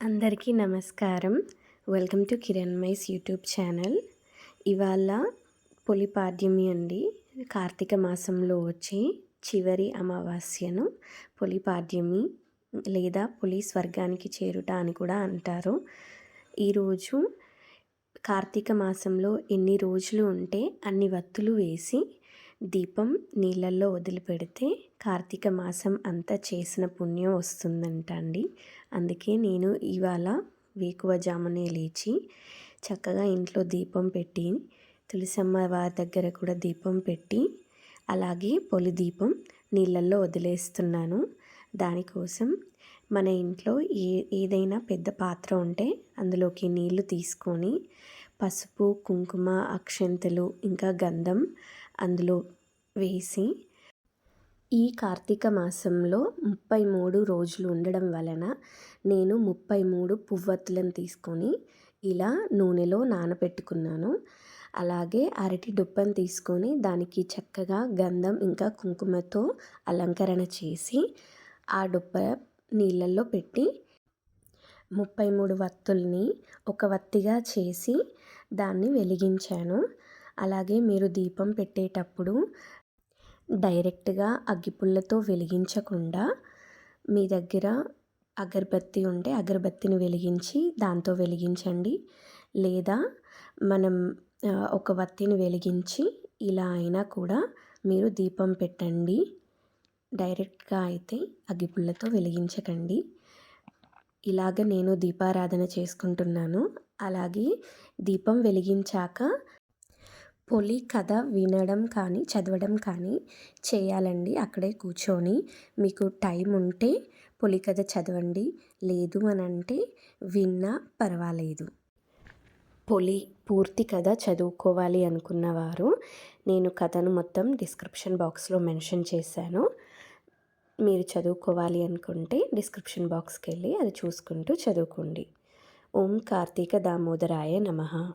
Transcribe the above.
అందరికీ నమస్కారం. Welcome to Kiran mice YouTube channel. ఇవాళ పొలిపాడ్యమి అండి. కార్తీక మాసంలో వచ్చే చివరి అమావాస్యను పొలిపాడ్యమి లేదా పులి స్వర్గానికి చేరుట అని కూడా అంటారు. ఈరోజు కార్తీక మాసంలో ఎన్ని రోజులు ఉంటే అన్ని వత్తులు వేసి దీపం నీళ్ళల్లో వదిలిపెడితే కార్తీక మాసం అంతా చేసిన పుణ్యం వస్తుందంట అండి. అందుకే నేను ఇవాళ వేకువజామునే లేచి చక్కగా ఇంట్లో దీపం పెట్టి తులసమ్మ వారి దగ్గర కూడా దీపం పెట్టి అలాగే పొలి దీపం నీళ్ళల్లో వదిలేస్తున్నాను. దానికోసం మన ఇంట్లో ఏ ఏదైనా పెద్ద పాత్ర ఉంటే అందులోకి నీళ్ళు తీసుకొని పసుపు కుంకుమ అక్షంతలు ఇంకా గంధం అందులో వేసి ఈ కార్తీక మాసంలో ముప్పై మూడు రోజులు ఉండడం వలన నేను ముప్పై మూడు పువ్వత్తులను తీసుకొని ఇలా నూనెలో నానబెట్టుకున్నాను అలాగే అరటి డుప్పను తీసుకొని దానికి చక్కగా గంధం ఇంకా కుంకుమతో అలంకరణ చేసి ఆ డుప్ప నీళ్ళల్లో పెట్టి ముప్పై మూడు వత్తుల్ని ఒక వత్తిగా చేసి దాన్ని వెలిగించాను. అలాగే మీరు దీపం పెట్టేటప్పుడు డైరెక్ట్గా అగ్గిపుల్లతో వెలిగించకుండా మీ దగ్గర అగరబత్తి ఉంటే అగరబత్తిని వెలిగించి దాంతో వెలిగించండి. లేదా మనం ఒక వత్తిని వెలిగించి ఇలా అయినా కూడా మీరు దీపం పెట్టండి. డైరెక్ట్గా అయితే అగ్గిపుల్లతో వెలిగించకండి. ఇలాగ నేను దీపారాధన చేసుకుంటున్నాను. అలాగే దీపం వెలిగించాక పొలి కథ వినడం కానీ చదవడం కానీ చేయాలండి. అక్కడే కూర్చొని మీకు టైం ఉంటే పొలి కథ చదవండి. లేదు అని అంటే విన్నా పర్వాలేదు. పొలి పూర్తి కథ చదువుకోవాలి అనుకున్నవారు నేను కథను మొత్తం డిస్క్రిప్షన్ బాక్స్లో మెన్షన్ చేశాను. మీరు చదువుకోవాలి అనుకుంటే డిస్క్రిప్షన్ బాక్స్కి వెళ్ళి అది చూసుకుంటూ చదువుకోండి. ఓం కార్తీక దామోదరాయ నమ.